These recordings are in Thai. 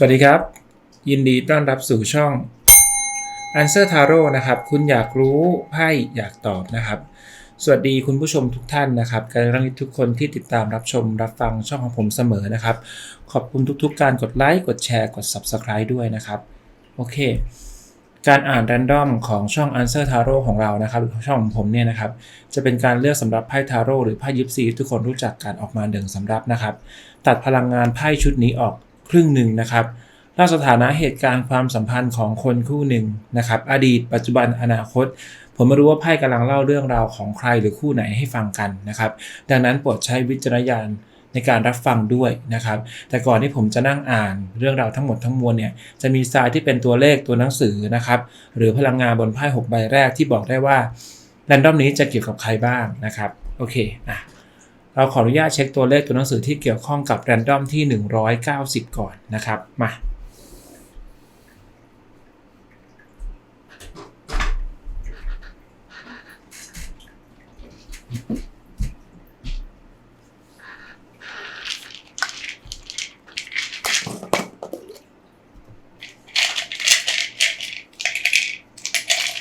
สวัสดีครับ ยินดีต้อนรับสู่ช่อง Answer Tarot นะครับ คุณอยากรู้ไพ่อยากตอบนะครับ สวัสดีคุณผู้ชมทุกท่านนะครับการรังทุกคนที่ติดตามรับชมรับฟังช่องของผมเสมอนะครับ ขอบคุณทุกๆ การกดไลค์กดแชร์กด Subscribe ด้วยนะครับ โอเค การอ่าน r รนดอมของช่อง Answer Tarot ของเรานะครับหรือช่องของผมเนี่ยนะครับ จะเป็นการเลือกสำหรับไพ่ทาโร่หรือไพ่ยิปซีทุกคนรู้จักการออกมาหนึ่งสำรับนะครับ ตัดพลังงานไพ่ชุดนี้ออก ครึ่งหนึ่งนะครับเล่าสถานะเหตุการณ์ความสัมพันธ์ของคนคู่หนึ่งนะครับ อดีต ปัจจุบันอนาคต ผมไม่รู้ว่าไพ่กำลังเล่าเรื่องราวของใครหรือคู่ไหนให้ฟังกันนะครับ ดังนั้นโปรดใช้วิจารณญาณในการรับฟังด้วยนะครับ แต่ก่อนที่ผมจะนั่งอ่านเรื่องราวทั้งหมดทั้งมวลเนี่ย จะมีทรายที่เป็นตัวเลขตัวหนังสือนะครับ หรือพลังงานบนไพ่หกใบแรกที่บอกได้ว่าแรนดอมนี้จะเกี่ยวกับใครบ้างนะครับ โอเค อะ เราขออนุญาตเช็คตัวเลขตัวหนังสือที่เกี่ยวข้องกับแรนดอมที่ 190 ก่อนนะครับ มา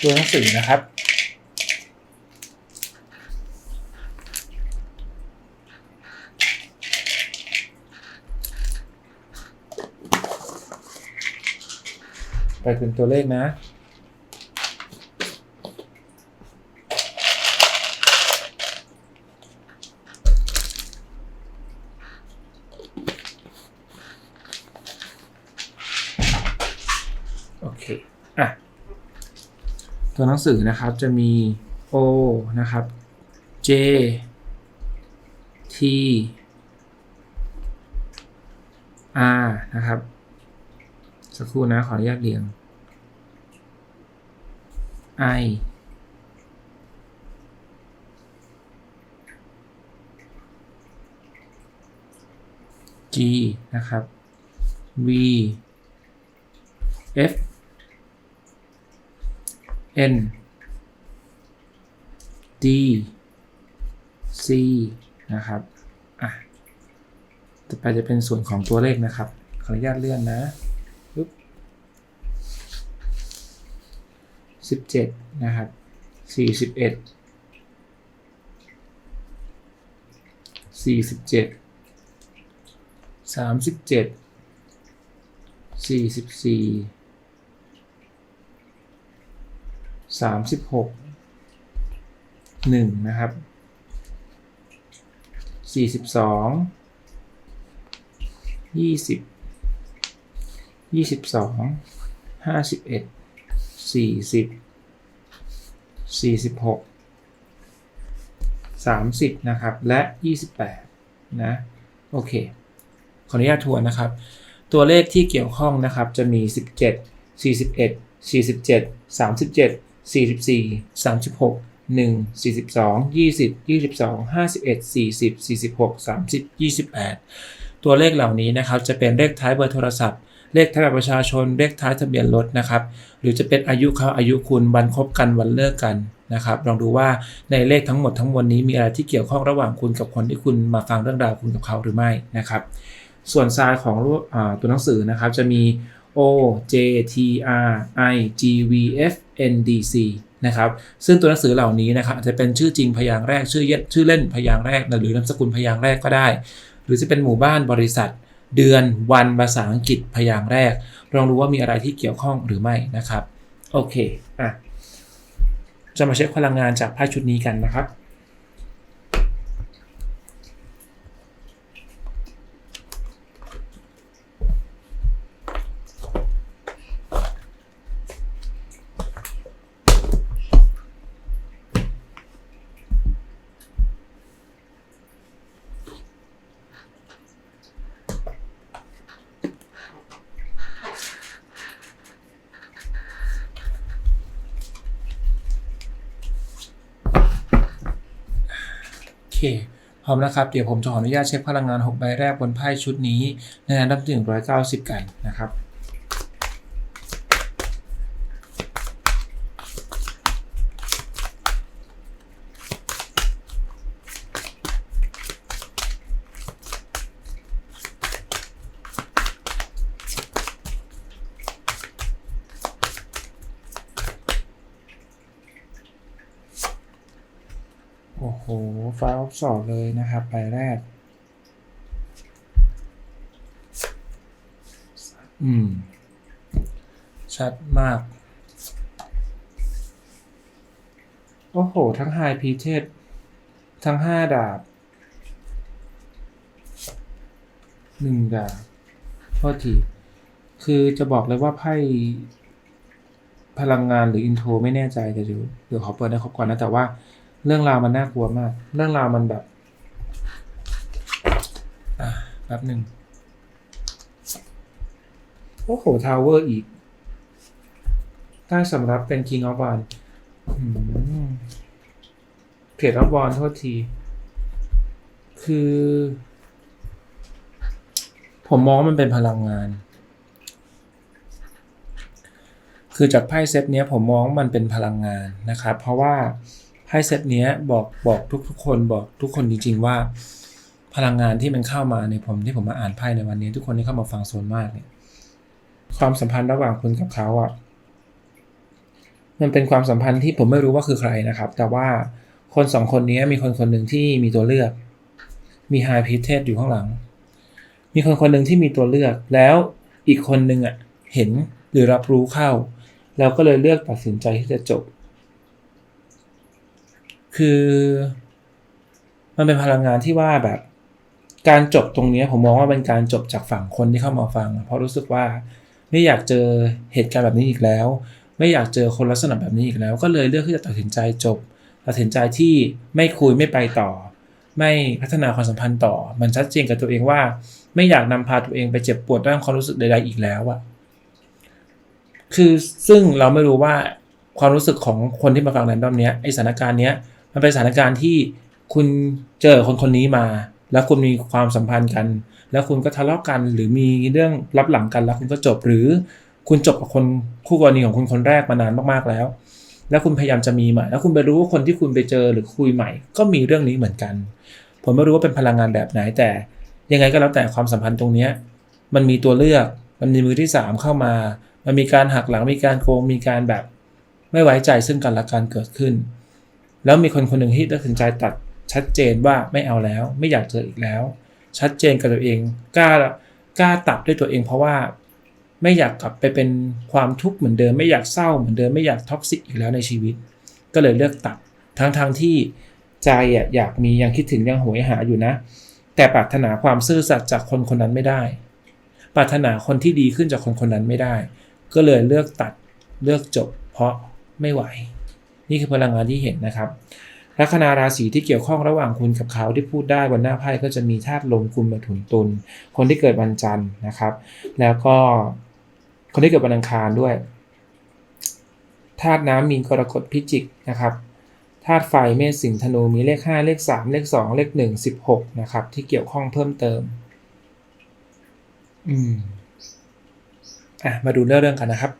ตัวหนังสือนะครับ ไปเป็นตัวเลขนะ โอเค อะ ตัวหนังสือนะครับจะมี O นะครับ J T R นะครับ สักครู่นะขออนุญาตเรียง I G นะครับ V F N D C นะครับ อะ ต่อไปจะเป็นส่วนของตัวเลขนะครับ ขออนุญาตเลื่อนนะ สิบเจ็ดนะครับ สี่สิบสี่สิบเจ็ดสามสิบเจ็ดสี่สิบสี่สามสิบหกหนึ่งนะครับสี่สิบสองยี่สิบยี่สิบสองห้าสิบเอ็ดสี่สิบสี่สิบหกสามสิบนะครับ และยี่สิบแปดนะโอเค ขออนุญาตทวนนะครับ ตัวเลขที่เกี่ยวข้องนะครับจะมี17 41 47 37 44 36 1 42 20 22 51 40 46 30 28ตัวเลขเหล่านี้นะครับจะเป็นเลขท้ายเบอร์โทรศัพท์ เลขท้ายบัตรประชาชน เลขท้ายทะเบียนรถนะครับ หรือจะเป็นอายุเขาอายุคุณวันคบกันวันเลิกกันนะครับ ลองดูว่าในเลขทั้งหมดทั้งมวลนี้มีอะไรที่เกี่ยวข้องระหว่างคุณกับคนที่คุณมาฟังเรื่องราวคุณกับเขาหรือไม่นะครับ ส่วนทรายของรูปอ่าตัวหนังสือนะครับจะมี O J T R I G V F N D C นะครับซึ่งตัวหนังสือเหล่านี้นะครับอาจจะเป็นชื่อจริงพยางค์แรกชื่อเย็ดชื่อเล่นพยางค์แรก หรือนามสกุลพยางค์แรกก็ได้ หรือจะเป็นหมู่บ้านบริษัท เดือนวันภาษาอังกฤษพยางค์แรกลองดูว่ามีอะไรที่เกี่ยวข้องหรือไม่นะครับ โอเคอะจะมาเช็คพลังงานจากไพ่ชุดนี้กันนะครับ พร้อมนะครับ เดี๋ยวผมจะขออนุญาตเช็คพลังงาน 6 ใบแรกบนไพ่ชุดนี้ในอันดับ190 กันนะครับ ฟ้าออฟสอดเลยนะครับใบแรก อืม ชัดมาก โอ้โห ทั้งไฮพีเทสทั้งห้าดาบหนึ่งดาบโทษทีคือจะบอกเลยว่าไพ่พลังงานหรืออินโทรไม่แน่ใจแต่เดี๋ยวเดี๋ยวขอเปิดได้ครบก่อนนะ แต่ว่า เรื่องราวมันน่ากลัวมาก เรื่องราวมันแบบอะแป๊บหนึ่งโอ้โหทาวเวอร์อีกใต้สำรับเป็น King of One เพจออฟบอลโทษที คือ ผมมองมันเป็นพลังงาน คือจากไพ่เซตเนี้ยผมมองมันเป็นพลังงานนะครับ เพราะว่า ไพ่เซตเนี้ยบอกบอกทุกทุกคนบอกทุกคนจริง ๆ ว่า พลังงานที่มันเข้ามาในผมที่ผมมาอ่านไพ่ในวันนี้ ทุกคนที่เข้ามาฟังโซนมากเนี่ยความสัมพันธ์ระหว่างคุณกับเขาอะมันเป็นความสัมพันธ์ที่ผมไม่รู้ว่าคือใครนะครับ แต่ว่าคนสองคนนี้มีคนคนหนึ่งที่มีตัวเลือก มีไฮพิเทสอยู่ข้างหลัง มีคนคนหนึ่งที่มีตัวเลือก แล้วอีกคนหนึ่งอะเห็นหรือรับรู้เข้า แล้วก็เลยเลือกตัดสินใจที่จะจบ คือ มันเป็นพลังงานที่ว่าแบบ การจบตรงนี้ผมมองว่าเป็นการจบจากฝั่งคนที่เข้ามาฟัง เพราะรู้สึกว่าไม่อยากเจอเหตุการณ์แบบนี้อีกแล้ว ไม่อยากเจอคนลักษณะแบบนี้อีกแล้ว ก็เลยเลือกที่จะตัดสินใจจบ ตัดสินใจที่ไม่คุยไม่ไปต่อ ไม่พัฒนาความสัมพันธ์ต่อ มันชัดเจนกับตัวเองว่า ไม่อยากนำพาตัวเองไปเจ็บปวดด้านความรู้สึกใด ๆอีกแล้วอะคือซึ่งเราไม่รู้ว่าความรู้สึกของคนที่มาฟังแรนดอมเนี้ยไอสถานการณ์เนี้ย มันเป็นสถานการณ์ที่คุณเจอคนคนนี้มา แล้วคุณมีความสัมพันธ์กัน แล้วคุณก็ทะเลาะกัน หรือมีเรื่องรับหลังกันแล้วคุณก็จบหรือคุณจบกับคนคู่กรณีของคุณคนแรกมานานมากๆแล้ว แล้วคุณพยายามจะมีใหม่ แล้วคุณไปรู้ว่าคนที่คุณไปเจอหรือคุยใหม่ ก็มีเรื่องนี้เหมือนกัน ผมไม่รู้ว่าเป็นพลังงานแบบไหนแต่ ยังไงก็แล้วแต่ความสัมพันธ์ตรงนี้มันมีตัวเลือก มันมีมือที่สามเข้ามา มันมีการหักหลังมีการโกงมีการแบบ ไม่ไว้ใจซึ่งกันและกันเกิดขึ้น แล้วมีคนคนหนึ่งที่ตัดสินใจตัดชัดเจนว่าไม่เอาแล้ว ไม่อยากเจออีกแล้ว ชัดเจนกับตัวเองกล้ากล้าตัดด้วยตัวเองเพราะว่าไม่อยากกลับไปเป็นความทุกข์เหมือนเดิม ไม่อยากเศร้าเหมือนเดิมไม่อยากท็อกซิกอีกแล้วในชีวิต ก็เลยเลือกตัดทั้งทางที่ใจอยากมียังคิดถึงยังโหยหาอยู่นะ แต่ปรารถนาความซื่อสัตย์จากคนคนนั้นไม่ได้ ปรารถนาคนที่ดีขึ้นจากคนคนนั้นไม่ได้ ก็เลยเลือกตัดเลือกจบเพราะไม่ไหว นี่คือพลังงานที่เห็นนะครับลัคนาราศีที่เกี่ยวข้องระหว่างคุณกับเขาที่พูดได้บนหน้าไพ่ก็จะมีธาตุลมกุมมาถุนตุลคนที่เกิดวันจันทร์นะครับ แล้วก็คนที่เกิดวันอังคารด้วยธาตุน้ำมีกรกฎพิจิกนะครับธาตุไฟเมษสิงธนูมีเลข 5 เลข 3 เลข 2 เลข 1 16 นะครับ ที่เกี่ยวข้องเพิ่มเติม อืม อะ มาดูเรื่องเรื่องกันนะครับ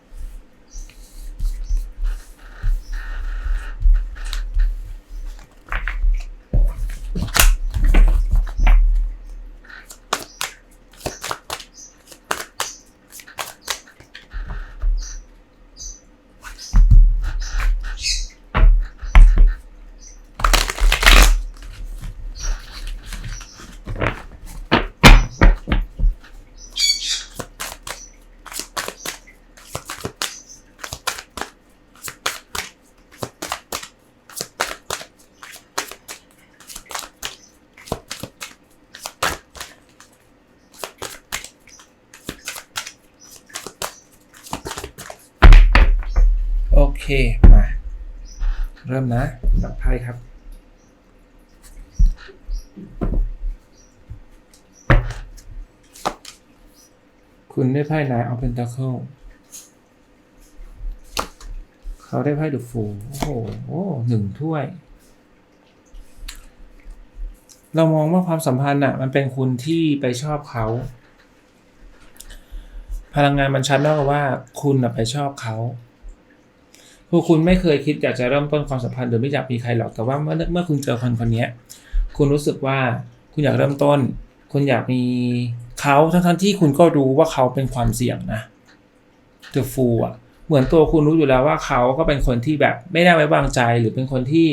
ครับ คุณได้ไพ่นายเอาเป็นต c เคิลเขาได้ไพ่ดูฟูโอ้โหหนึ่งถ้วย เรามองว่าความสัมพันธ์อะมันเป็นคุณที่ไปชอบเขา พลังงานมันชัดมากว่าคุณอะไปชอบเขา คือคุณไม่เคยคิดอยากจะเริ่มต้นความสัมพันธ์หรือไม่อยากมีใครหรอกแต่ว่าเมื่อเมื่อคุณเจอคนคนนี้คุณรู้สึกว่าคุณอยากเริ่มต้น คุณอยากมีเขาทั้งทั้งที่คุณก็รู้ว่าเขาเป็นความเสี่ยงนะเ e อฟูอะเหมือนตัวคุณรู้อยู่แล้วว่าเขาก็เป็นคนที่แบบไม่ได้ไว้วางใจหรือเป็นคนที่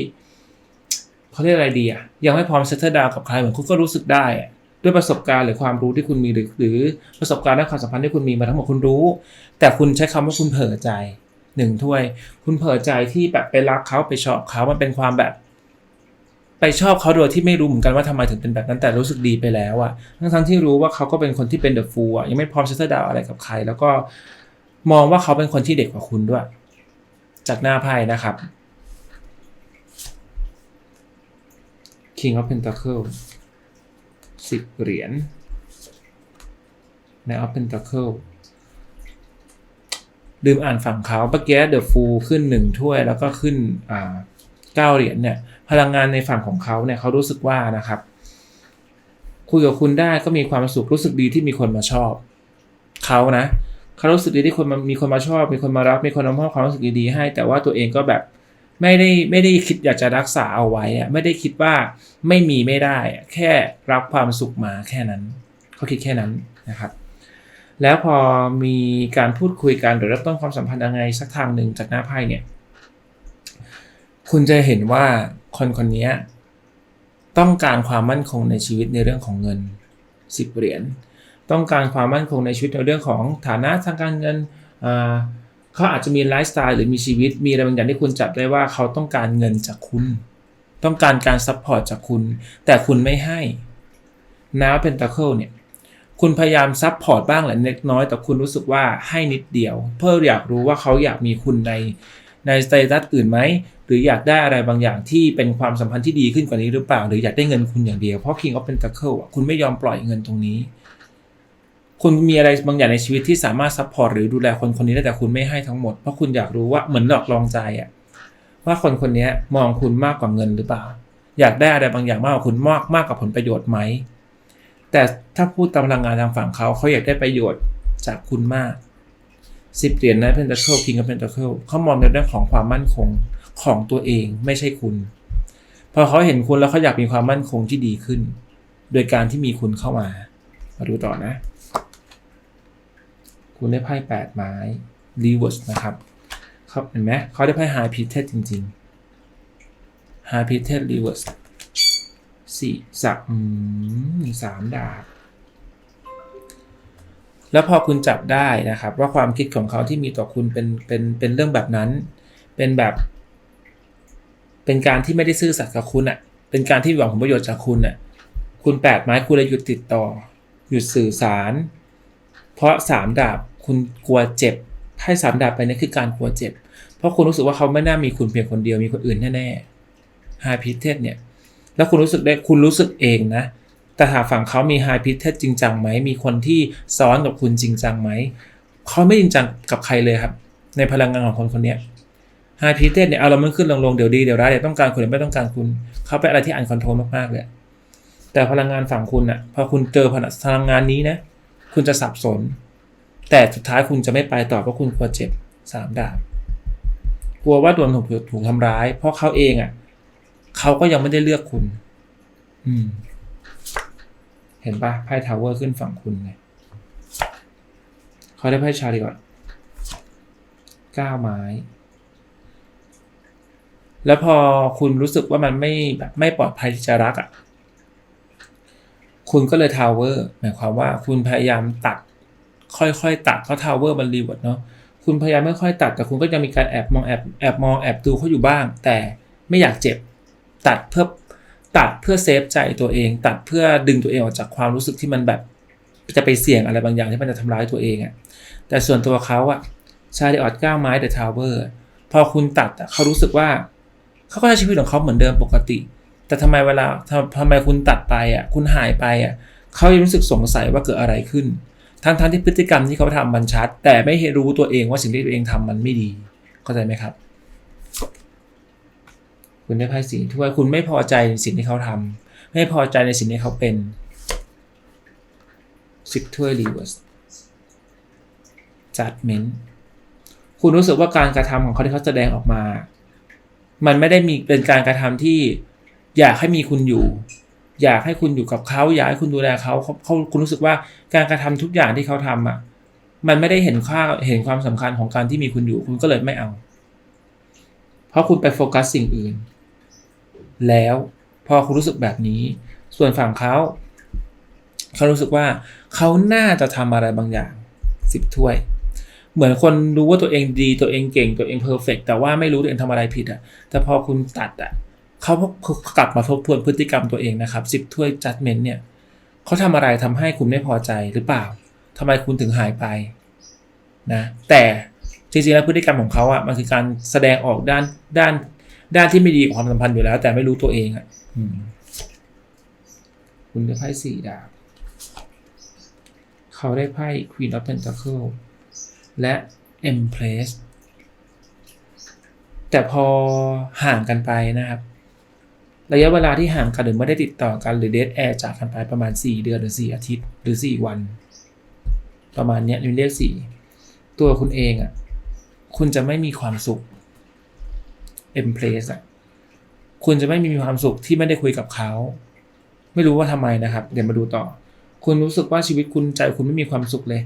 เขาเรียกอะไรดีอะยังไม่พร้อมเซตเตอร์ดาวกับใครเหมือนคุณก็รู้สึกได้ด้วยประสบการณ์หรือความรู้ที่คุณมีหรือ หรือประสบการณ์และความสัมพันธ์ที่คุณมีมาทั้งหมดคุณรู้ แต่คุณใช้คำว่าคุณเผลอใจ หนึ่งถ้วย คุณเผลอใจที่แบบไปรักเขาไปชอบเขามันเป็นความแบบ ไปชอบเขาโดยที่ไม่รู้เหมือนกันว่าทำไมถึงเป็นแบบนั้นแต่รู้สึกดีไปแล้วอะทั้งทั้งที่รู้ว่าเขาก็เป็นคนที่เป็นเดอะฟูลอะยังไม่พร้อมเซตเตอร์ดาวอะไรกับใคร แล้วก็มองว่าเขาเป็นคนที่เด็กกว่าคุณด้วย จากหน้าไพ่นะครับ King of Pentacle สิบเหรียญ Knight of Pentacle ลืมอ่านฝั่งเขาเมื่อกี้ The Fool ขึ้นหนึ่งถ้วยแล้วก็ขึ้นอ่าเก้าเหรียญเนี่ย พลังงานในฝั่งของเขาเนี่ยเขารู้สึกว่านะครับ คุยกับคุณได้ก็มีความสุขรู้สึกดีที่มีคนมาชอบเขานะเขารู้สึกดีที่คนมีคนมาชอบ มีคนมารับมีคนมามอบความรู้สึกดีๆให้ แต่ว่าตัวเองก็แบบไม่ได้ไม่ได้คิดอยากจะรักษาเอาไว้อะไม่ได้คิดว่าไม่มีไม่ได้ แค่รับความสุขมาแค่นั้นเขาคิดแค่นั้นนะครับ แล้วพอมีการพูดคุยกันหรือเริ่มต้นความสัมพันธ์ยังไงสักทางหนึ่งจากหน้าไพ่เนี่ย คุณจะเห็นว่าคนคนนี้ต้องการความมั่นคงในชีวิตในเรื่องของเงินสิบเหรียญต้องการความมั่นคงในชีวิตในเรื่องของฐานะทางการเงินเขาอาจจะมีไลฟ์สไตล์หรือมีชีวิตมีอะไรบางอย่างที่คุณจับได้ว่าเขาต้องการเงินจากคุณ ต้องการการซัพพอร์ตจากคุณ แต่คุณไม่ให้น้าเป็นตะเคิลเนี่ย คุณพยายามซัพพอร์ตบ้างแหละเล็กน้อย แต่คุณรู้สึกว่าให้นิดเดียว เพื่ออยากรู้ว่าเขาอยากมีคุณในในสเตตัสอื่นไหมหรืออยากได้อะไรบางอย่างที่เป็นความสัมพันธ์ที่ดีขึ้นกว่านี้หรือเปล่า หรืออยากได้เงินคุณอย่างเดียวเพราะ King of Pentacle อะคุณไม่ยอมปล่อยเงินตรงนี้ คุณมีอะไรบางอย่างในชีวิตที่สามารถซัพพอร์ตหรือดูแลคนคนนี้ได้แต่คุณไม่ให้ทั้งหมดเพราะคุณอยากรู้ว่าเหมือนหลอกลองใจอะว่าคนคนนี้มองคุณมากกว่าเงินหรือเปล่า อยากได้อะไรบางอย่างมากกว่าคุณมากมากกว่าผลประโยชน์ไหม แต่ถ้าพูดตามพลังงานทางฝั่งเขาเขาอยากได้ประโยชน์จากคุณมากสิบเหรียญนะเพนตาเคิลคิงกับเพนตาเคิลเขามองในเรื่องของความมั่นคงของตัวเองไม่ใช่คุณ พอเขาเห็นคุณแล้วเขาอยากมีความมั่นคงที่ดีขึ้น โดยการที่มีคุณเข้ามา มาดูต่อนะ คุณได้ไพ่แปดไม้รีเวิร์สนะครับครับเห็นไหมเขาได้ไพ่ไฮพีเทสจริงๆไฮพีเทสรีเวิร์ส สี่สามอืมสามดาบ แล้วพอคุณจับได้นะครับ ว่าความคิดของเขาที่มีต่อคุณเป็นเป็นเป็นเรื่องแบบนั้น เป็นแบบ เป็นการที่ไม่ได้ซื่อสัตย์กับคุณอะ่ะ เป็นการที่หวังผลประโยชน์จากคุณอะ่ะ คุณแปดไม้คุณเลยหยุดติดต่อ หยุดสื่อสาร เพราะสามดาบคุณกลัวเจ็บให้สามดาบไปนี่คือการกลัวเจ็บ เพราะคุณรู้สึกว่าเขาไม่น่ามีคุณเพียงคนเดียวมีคนอื่นแน่ๆไฮพิเทสเนี่ย แล้วคุณรู้สึกได้คุณรู้สึกเองนะ แต่หากฝั่งเขามีไฮพิเทสจริงจังไหม มีคนที่ซ้อนกับคุณจริงจังไหม เขาไม่จริงจังกับใครเลยครับ ในพลังงานของคนคนนี้ไฮพิเทสเนี่ยเอาเรามันขึ้นลงลงเดี๋ยวดีเดี๋ยวร้ายเดี๋ยวต้องการคุณเดี๋ยวไม่ต้องการคุณ เขาเป็นอะไรที่อันคอนโทรลมากๆเลยแต่พลังงานฝั่งคุณอะพอคุณเจอพลังงานนี้นะ คุณจะสับสน แต่สุดท้ายคุณจะไม่ไปต่อเพราะคุณกลัวเจ็บสามดาบกลัวว่าโดนถูกถูกทำร้าย เพราะเขาเองอะ เขาก็ยังไม่ได้เลือกคุณ อืม เห็นปะไพ่ทาวเวอร์ขึ้นฝั่งคุณไงเขาได้ไพ่ชาริออตเก้าไม้ แล้วพอคุณรู้สึกว่ามันไม่แบบไม่ปลอดภัยที่จะรักอะ่ะ คุณก็เลยทาวเวอร์หมายความว่าคุณพยายามตัด ค่อยๆตัดเพราะทาวเวอร์มันรีเวิร์ดเนาะคุณพยายามไม่ค่อยตัดแต่คุณก็ยังมีการแอบมองแอบแอบมองแอบดูเขาอยู่บ้าง แต่ไม่อยากเจ็บ ตัดเพื่อตัดเพื่อเซฟใจตัวเอง ตัดเพื่อดึงตัวเองออกจากความรู้สึกที่มันแบบจะไปเสี่ยงอะไรบางอย่างที่มันจะทำร้ายตัวเองอะ่ะแต่ส่วนตัวเขาอะชาลิออดก้าวไม้เดอะทาวเวอร์พอคุณตัดเขารู้สึกว่าเขาก็ใช้ชีวิตของเขาเหมือนเดิมปกติ แต่ทำไมเวลาทำไมคุณตัดไปอะคุณหายไปอะเขายังรู้สึกสงสัยว่าเกิดอะไรขึ้น ทั้งทั้งที่พฤติกรรมที่เขาทำมันชัด แต่ไม่รู้ตัวเองว่าสิ่งที่ตัวเองทำมันไม่ดี เข้าใจไหมครับ คุณได้ไพ่สีถ้วยคุณไม่พอใจในสิ่งที่เขาทำไม่พอใจในสิ่งที่เขาเป็นสิบถ้วยรีเวิร์ส judgment คุณรู้สึกว่าการกระทำของเขาที่เขาแสดงออกมา มันไม่ได้มีเป็นการกระทำที่อยากให้มีคุณอยู่ อยากให้คุณอยู่กับเขาอยากให้คุณดูแลเขาเขาเขาคุณรู้สึกว่าการกระทำทุกอย่างที่เขาทำอะมันไม่ได้เห็นค่าเห็นความสำคัญของการที่มีคุณอยู่ คุณก็เลยไม่เอา เพราะคุณไปโฟกัสสิ่งอื่น แล้วพอคุณรู้สึกแบบนี้ ส่วนฝั่งเขาเขารู้สึกว่าเขาน่าจะทำอะไรบางอย่างสิบถ้วย เหมือนคนรู้ว่าตัวเองดีตัวเองเก่งตัวเองเพอร์เฟกแต่ว่าไม่รู้ตัวเองทำอะไรผิดอะ แต่พอคุณตัดอะเขากลับมาทบทวนพฤติกรรมตัวเองนะครับสิบถ้วยจัดเมนเนี่ยเขาทำอะไรทำให้คุณไม่พอใจหรือเปล่าทำไมคุณถึงหายไปนะแต่จริงๆแล้วพฤติกรรมของเขาอะมันคือการแสดงออกด้านด้าน ด้านที่ไม่ดีของความสัมพันธ์อยู่แล้ว แต่ไม่รู้ตัวเองอะคุณได้ไพ่สี่ดาบ เขาได้ไพ่ Queen of Pentacle และ Empress แต่พอห่างกันไปนะครับ ระยะเวลาที่ห่างกันหรือไม่ได้ติดต่อกันหรือเดทแอร์จากกันไปประมาณ 4 เดือนหรือ 4 อาทิตย์ หรือ 4 วัน ประมาณเนี้ยเรียก4ตัวคุณเองอะ่ะ คุณจะไม่มีความสุข Empress อะคุณจะไม่มีความสุขที่ไม่ได้คุยกับเขา ไม่รู้ว่าทำไมนะครับ เดี๋ยวมาดูต่อ คุณรู้สึกว่าชีวิตคุณใจคุณไม่มีความสุขเลย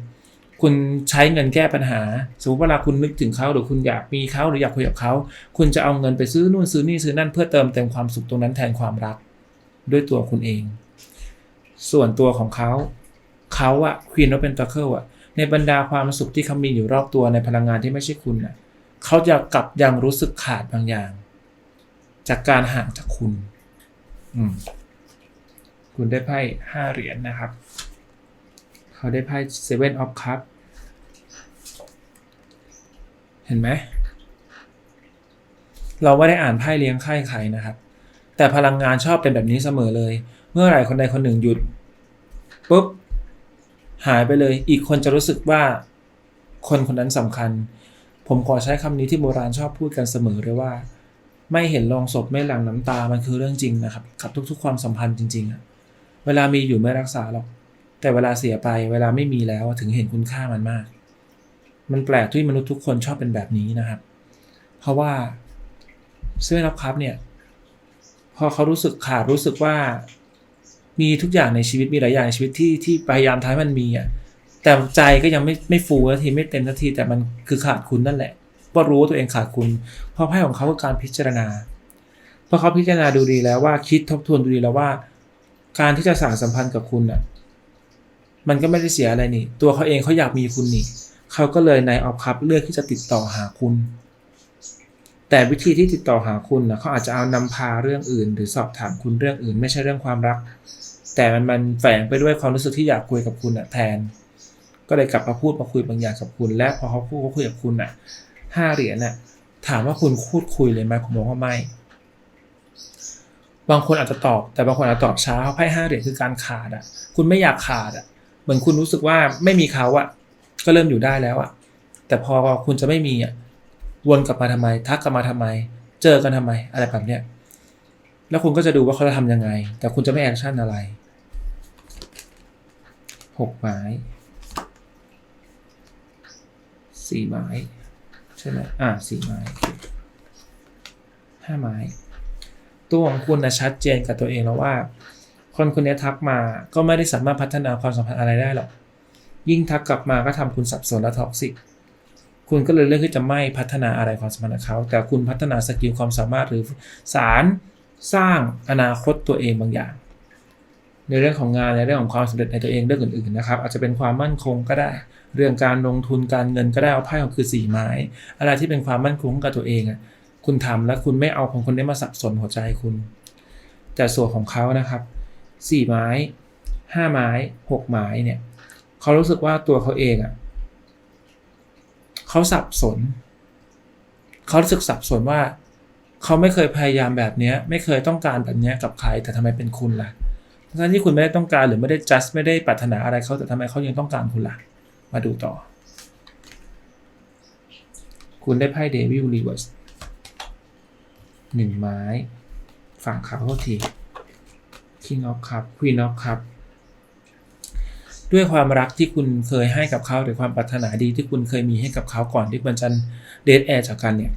คุณใช้เงินแก้ปัญหา สมมติเวลาคุณนึกถึงเขาหรือคุณอยากมีเขาหรืออยากคุยกับเขา คุณจะเอาเงินไปซื้อนู่นซื้อนี่ซื้อนั่นเพื่อเติมเต็มความสุขตรงนั้นแทนความรัก ด้วยตัวคุณเอง ส่วนตัวของเขาเขาอะควีนอ f เป็นต a เคิลอะในบรรดาความสุขที่เขามีอยู่รอบตัวในพลังงานที่ไม่ใช่คุณอะ เขาจะกลับยังรู้สึกขาดบางอย่าง จากการห่างจากคุณคุณได้ไพ่ห้าเหรียญนะครับ เขาได้ไพ่ Seven of Cup เห็นไหม เราไม่ได้อ่านไพ่เลี้ยงไข่ใครนะครับ แต่พลังงานชอบเป็นแบบนี้เสมอเลย เมื่อไหร่คนใดคนหนึ่งหยุดปุ๊บหายไปเลย อีกคนจะรู้สึกว่า คนคนนั้นสำคัญ ผมขอใช้คำนี้ที่โบราณชอบพูดกันเสมอเลยว่า ไม่เห็นลองศพไม่หลั่งน้ำตามันคือเรื่องจริงนะครับกับทุกๆ ความสัมพันธ์จริงๆอะเวลามีอยู่ไม่รักษาหรอก แต่เวลาเสียไปเวลาไม่มีแล้วถึงเห็นคุณค่ามันมาก มันแปลกที่มนุษย์ทุกคนชอบเป็นแบบนี้นะครับ เพราะว่าเสื้อรับครับเนี่ย พอเขารู้สึกขาดรู้สึกว่า มีทุกอย่างในชีวิตมีหลายอย่างในชีวิตที่ที่พยายามทำให้มันมีอะ แต่ใจก็ยังไม่ไม่ฟูสักทีไม่เต็มสักทีแต่มันคือขาดคุณนั่นแหละว่ารู้ว่าตัวเองขาดคุณเพราะไพ่ของเขาคือการพิจารณาพราะเขาพิจารณาดูดีแล้วว่าคิดทบทวนดูดีแล้วว่า การที่จะสานสัมพันธ์กับคุณอะ มันก็ไม่ได้เสียอะไรนี่ ตัวเขาเองเขาอยากมีคุณนี่เขาก็เลยในออฟคัพเลือกที่จะติดต่อหาคุณ แต่วิธีที่ติดต่อหาคุณนะเขาอาจจะเอานำพาเรื่องอื่น หรือสอบถามคุณเรื่องอื่น ไม่ใช่เรื่องความรัก แต่มันมันแฝงไปด้วยความรู้สึกที่อยากคุยกับคุณอะแทน ก็เลยกลับมาพูดมาคุยบางอย่างกับคุณ และพอเขาพูดเขาคุยกับคุณอะห้าเหรียญน่ะถามว่าคุณพูดคุยเลยไหมผมบอกว่าไม่ บางคนอาจจะตอบ แต่บางคนอาจจะตอบช้าเพราะไพ่ห้าเหรียญคือการขาดอะ คุณไม่อยากขาดอะ เหมือนคุณรู้สึกว่าไม่มีเขาอะ ก็เริ่มอยู่ได้แล้วอะ แต่พอคุณจะไม่มีอะวนกลับมาทำไม ทักกลับมาทำไม เจอกันทำไม อะไรแบบเนี้ยแล้วคุณก็จะดูว่าเขาจะทำยังไง แต่คุณจะไม่แอคชั่นอะไรหกไม้ สี่ไม้ ใช่ไหมอ่าสี่ไม้โอเคห้าไม้ ตัวของคุณนะชัดเจนกับตัวเองแล้วว่า คนคนนี้ทักมาก็ไม่ได้สามารถพัฒนาความสัมพันธ์อะไรได้หรอกยิ่งทักกลับมาก็ทำคุณสับสนและท็อกซิกคุณก็เลยเลือกที่จะไม่พัฒนาอะไรความสัมพันธ์กับเขา แต่คุณพัฒนาสกิลความสามารถหรือสารสร้างอนาคตตัวเองบางอย่าง ในเรื่องของงานในเรื่องของความสำเร็จในตัวเองเรื่องอื่นๆนะครับ อาจจะเป็นความมั่นคงก็ได้ เรื่องการลงทุนการเงินก็ได้เอาไพ่ของคือสี่ไม้ อะไรที่เป็นความมั่นคงกับตัวเองอะคุณทำแล้วคุณไม่เอาของคนนี้มาสับสนหัวใจคุณ แต่ส่วนของเขานะครับสี่ไม้ห้าไม้หกไม้เนี่ยเขารู้สึกว่าตัวเขาเองอะเขาสับสนเขารู้สึกสับสนว่าเขาไม่เคยพยายามแบบเนี้ยไม่เคยต้องการแบบเนี้ยกับใครแต่ทำไมเป็นคุณล่ะทั้งที่คุณไม่ได้ต้องการหรือไม่ได้ just ไม่ได้ปรารถนาอะไรเขาแต่ทำไมเขายังต้องการคุณล่ะ มาดูต่อ คุณได้ไพ่เดวิลรีเวิร์สหนึ่งไม้ ฝั่งเขาโทษที King of Cup Queen of Cup ด้วยความรักที่คุณเคยให้กับเขาหรือความปรารถนาดีที่คุณเคยมีให้กับเขาก่อนที่มันจะเดทแอร์จากกันเนี่ย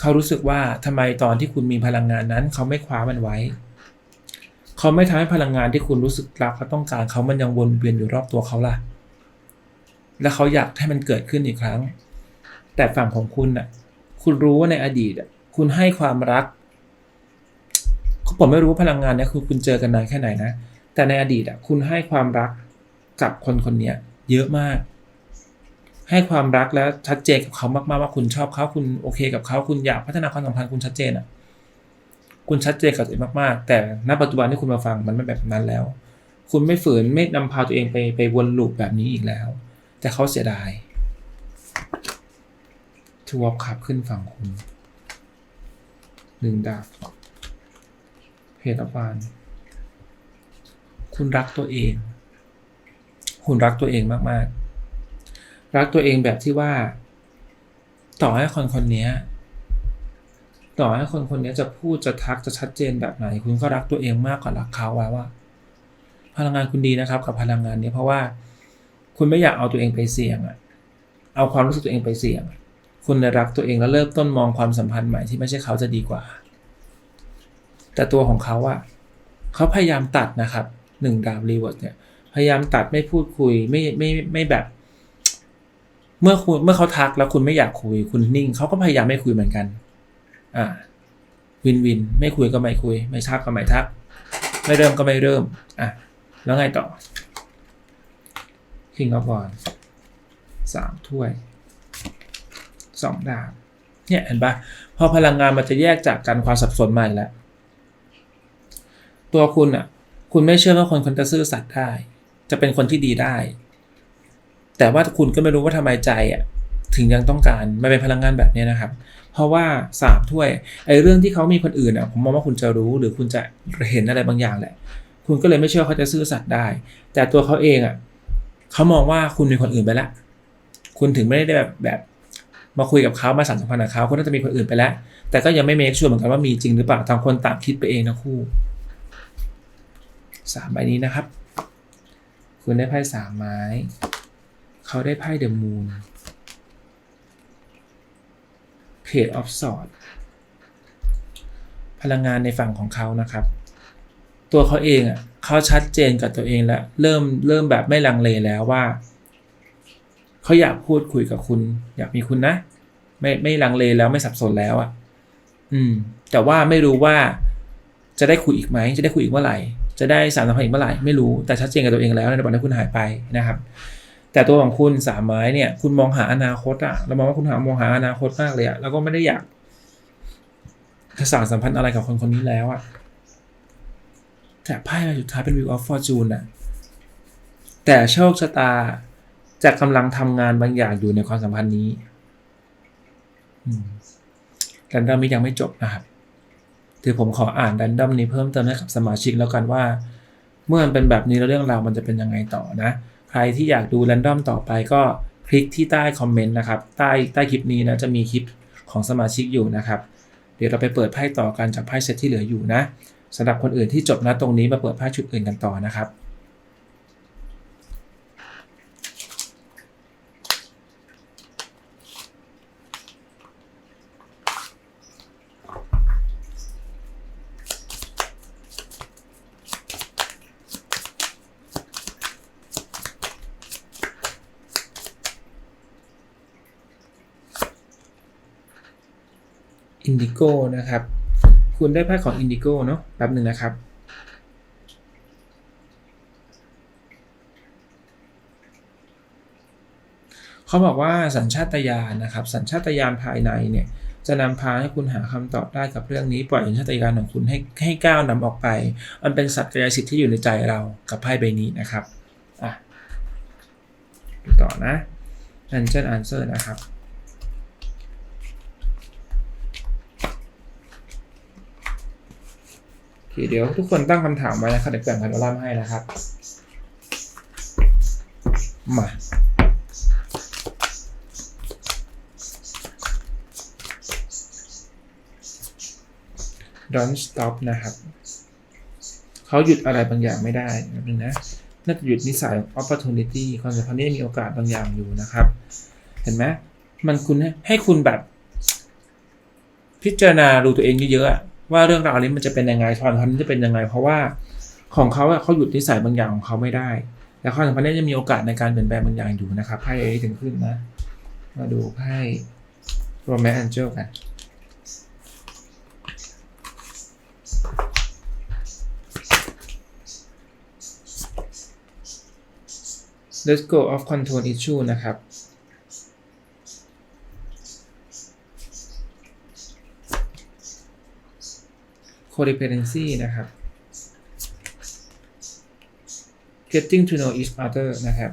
เขารู้สึกว่าทำไมตอนที่คุณมีพลังงานนั้น เขาไม่คว้ามันไว้ เขาไม่ทำให้พลังงานที่คุณรู้สึกรักและต้องการเขามันยังวนเวียนอยู่รอบตัวเขาล่ะ และเขาอยากให้มันเกิดขึ้นอีกครั้ง แต่ฝั่งของคุณน่ะ คุณรู้ว่าในอดีตอะ คุณให้ความรักผมไม่รู้ว่าพลังงานเนี้ยคือคุณเจอกันนานแค่ไหนนะ แต่ในอดีตอะคุณให้ความรักกับคนคนนี้เยอะมาก ให้ความรักแล้วชัดเจนกับเขามากๆว่าคุณชอบเขาคุณโอเคกับเขาคุณอยากพัฒนาความสัมพันธ์คุณชัดเจนอะ คุณชัดเจนกับตัวเองมากๆ แต่ณปัจจุบันที่คุณมาฟังมันไม่แบบนั้นแล้ว คุณไม่ฝืนไม่นำพาตัวเองไปไปวนลูปแบบนี้อีกแล้ว แต่เขาเสียดายทวอปขับขึ้นฝั่งคุณหนึ่งดาบเพจอบานคุณรักตัวเอง คุณรักตัวเองมาก ๆ รักตัวเองแบบที่ว่า ต่อให้คนคนนี้ต่อให้คนคนนี้จะพูดจะทักจะชัดเจนแบบไหน คุณก็รักตัวเองมากกว่ารักเขาไว้ว่า พลังงานคุณดีนะครับ กับพลังงานนี้เพราะว่า คุณไม่อยากเอาตัวเองไปเสี่ยงอะเอาความรู้สึกตัวเองไปเสี่ยง คุณรักตัวเองแล้วเริ่มต้นมองความสัมพันธ์ใหม่ที่ไม่ใช่เขาจะดีกว่า แต่ตัวของเขาอะเขาพยายามตัดนะครับหนึ่งดาบรีเวิร์ดเนี่ยพยายามตัดไม่พูดคุยไม่ไม่ไม่แบบ เมื่อคุณเมื่อเขาทักแล้วคุณไม่อยากคุยคุณนิ่งเขาก็พยายามไม่คุยเหมือนกัน อ่า วินวิน ไม่คุยก็ไม่คุย ไม่ทักก็ไม่ทัก ไม่เริ่มก็ไม่เริ่ม อะ แล้วไงต่อ King of Wands สามถ้วยสองดาบเนี่ยเห็นปะพอพลังงานมันจะแยกจากกันความสับสนใหม่แล้วตัวคุณอะ คุณไม่เชื่อว่าคนคนจะซื่อสัตย์ได้ จะเป็นคนที่ดีได้ แต่ว่าคุณก็ไม่รู้ว่าทำไมใจอะถึงยังต้องการมันเป็นพลังงานแบบนี้นะครับ เพราะว่าสามถ้วยไอ้เรื่องที่เขามีคนอื่นอะผมมองว่าคุณจะรู้หรือคุณจะเห็นอะไรบางอย่างแหละ คุณก็เลยไม่เชื่อเขาจะซื่อสัตย์ได้ แต่ตัวเขาเองอะ เขามองว่าคุณมีคนอื่นไปแล้วคุณถึงไม่ได้แบบแบบมาคุยกับเขามาสานสัมพันธ์กับเขาคุณน่าจะมีคนอื่นไปแล้ว แต่ก็ยังไม่เมคชัวร์เหมือนกันว่ามีจริงหรือเปล่าต่างคนต่างคิดไปเองทั้งคู่สามใบนี้นะครับ คุณได้ไพ่สามไม้ เขาได้ไพ่เดอะมูนเพจออฟสอดพลังงานในฝั่งของเขานะครับ ตัวเขาเองอะเขาชัดเจนกับตัวเองแล้วเริ่มเริ่มแบบไม่ลังเลแล้วว่าเขาอยากพูดคุยกับคุณ อยากมีคุณนะ ไม่ไม่ลังเลแล้วไม่สับสนแล้วอะ อืม แต่ว่าไม่รู้ว่าจะได้คุยอีกไหมจะได้คุยอีกเมื่อไหร่ จะได้สารสัมพันธ์อีกเมื่อไหร่ไม่รู้แต่ชัดเจนกับตัวเองแล้วในวันที่คุณหายไปนะครับ แต่ตัวของคุณสามไม้เนี่ย คุณมองหาอนาคตอะเรามองว่าคุณหามองหาอนาคตมากเลยอะแล้วก็ไม่ได้อยากจะสานสัมพันธ์อะไรกับคนคนนี้แล้วอะ แต่ไพ่ใบสุดท้ายเป็น Wheel of Fortune อะแต่โชคชะตาจะกำลังทำงานบางอย่างอยู่ในความสัมพันธ์นี้อืมแต่เรามียังไม่จบนะครับถือผมขออ่านดันดัมนี้เพิ่มเติมให้กับสมาชิกแล้วกันว่า เมื่อมันเป็นแบบนี้แล้วเรื่องราวมันจะเป็นยังไงต่อนะ ใครที่อยากดูแรนดอมต่อไปก็คลิกที่ใต้คอมเมนต์นะครับ ใต้ใต้คลิปนี้นะจะมีคลิปของสมาชิกอยู่นะครับ เดี๋ยวเราไปเปิดไพ่ต่อกันจากไพ่เซตที่เหลืออยู่นะ สำหรับคนอื่นที่จบนะตรงนี้มาเปิดไพ่ชุดอื่นกันต่อนะครับอินดิโก้นะครับ คุณได้ไพ่ของอินดิโก้เนาะแป๊บหนึ่งนะครับ เขาบอกว่าสัญชาตญาณนะครับ สัญชาตญาณภายในเนี่ย จะนำพาให้คุณหาคำตอบได้กับเรื่องนี้ ปล่อยสัญชาตญาณของคุณให้ให้ก้าวนำออกไป มันเป็นสัจจะสิทธิ์ที่อยู่ในใจเรากับไพ่ใบนี้นะครับอะดูต่อนะ Angel Answer นะครับ เดี๋ยวทุกคนตั้งคำถามไว้นะครับเดี๋ยวแบ่งพันธุ์ล่ามให้นะครับ มา don't stop นะครับ เขาหยุดอะไรบางอย่างไม่ได้แบบนึงนะน่าจะหยุดนิสัย opportunity ความสัมพันธ์นี้มีโอกาสบางอย่างอยู่นะครับ เห็นไหมมันคุณให้คุณแบบ พิจารณาดูตัวเองเยอะๆ ว่าเรื่องราวนี้มันจะเป็นยังไงความสัมพันธ์จะเป็นยังไง เพราะว่าของเขาเขาหยุดนิสัยบางอย่างของเขาไม่ได้ แล้วความสัมพันธ์นี้จะมีโอกาสในการเปลี่ยนแปลงบางอย่างอยู่นะครับไพ่เอถึงขึ้นนะ มาดูไพ่โรแมนต์แองเจลกัน Let's go off control issue นะครับ codependency นะครับ getting to know each other นะครับ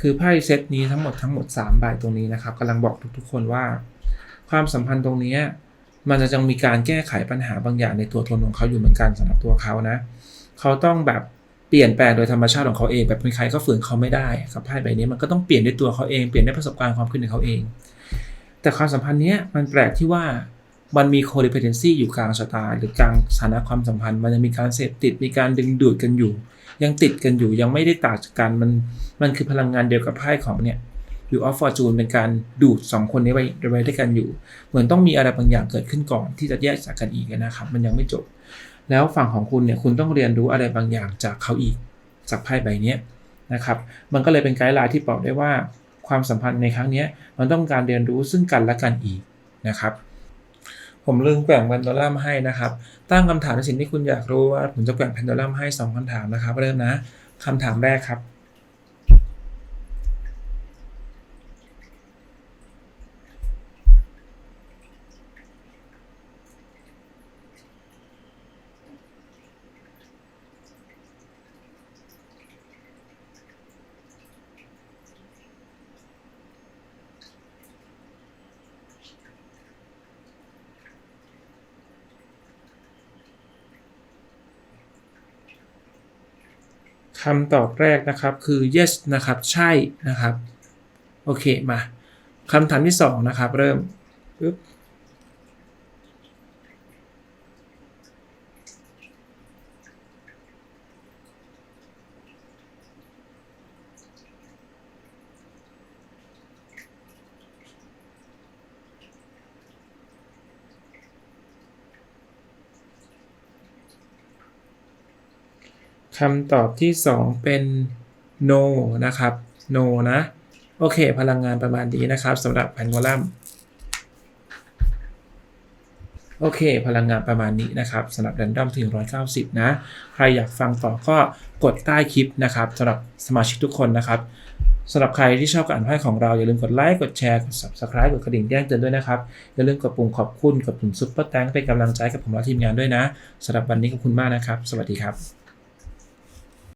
คือไพ่เซตนี้ทั้งหมดทั้งหมด 3 ใบตรงนี้นะครับกำลังบอกทุกๆคนว่า ความสัมพันธ์ตรงนี้มันจะยังมีการแก้ไขปัญหาบางอย่างในตัวตนของเขาอยู่เหมือนกันสำหรับตัวเขานะ เขาต้องแบบเปลี่ยนแปลงโดยธรรมชาติของเขาเองแบบใครก็ฝืนเขาไม่ได้กับไพ่ใบนี้มันก็ต้องเปลี่ยนด้วยตัวเขาเองเปลี่ยนด้วยประสบการณ์ความคิดของเขาเอง แต่ความสัมพันธ์นี้มันแปลกที่ว่า มันมี codependency อยู่กลางชะตา หรือกลางสถานะความสัมพันธ์ มันยังมีการเสพติดมีการดึงดูดกันอยู่ ยังติดกันอยู่ยังไม่ได้ต่างจากกันมันมันคือพลังงานเดียวกับไพ่ของเนี่ยอยู่ออฟฟอร์จูนเป็นการดูดสองคนนี้ไว้ไว้ด้วยกันอยู่ เหมือนต้องมีอะไรบางอย่างเกิดขึ้นก่อนที่จะแยกจากกันอีกนะครับ มันยังไม่จบ แล้วฝั่งของคุณเนี่ยคุณต้องเรียนรู้อะไรบางอย่างจากเขาอีกจากไพ่ใบนี้นะครับ มันก็เลยเป็นไกด์ไลน์ที่บอกได้ว่าความสัมพันธ์ในครั้งนี้มันต้องการเรียนรู้ซึ่งกันและกันอีกนะครับ ผมลืมแกว่งแพนโดลัมให้นะครับ ตั้งคำถามในสิ่งที่คุณอยากรู้ว่าผมจะแกว่งแพนโดลัมให้ 2คำถามนะครับ เริ่มนะคำถามแรกครับ คำตอบแรกนะครับคือ yes นะครับ ใช่นะครับ โอเค มาคำถามที่สองนะครับ เริ่มปึ๊บ คำตอบที่สองเป็น no นะครับ no นะ โอเค พลังงานประมาณนี้นะครับสำหรับแพนโกลัมโอเค พลังงานประมาณนี้นะครับสำหรับ Random ถึง190 นะ ใครอยากฟังต่อก็กดใต้คลิปนะครับสำหรับสมาชิกทุกคนนะครับสำหรับใครที่ชอบการอ่านไพ่ของเรา อย่าลืมกดไลค์ กดแชร์ กด Subscribe กดกระดิ่งแจ้งเตือนด้วยนะครับ อย่าลืมกดปุ่มขอบคุณ กดปุ่ม Super Thank เป็นกำลังใจกับผมและทีมงานด้วยนะสำหรับวันนี้ขอบคุณมากนะครับ สวัสดีครับ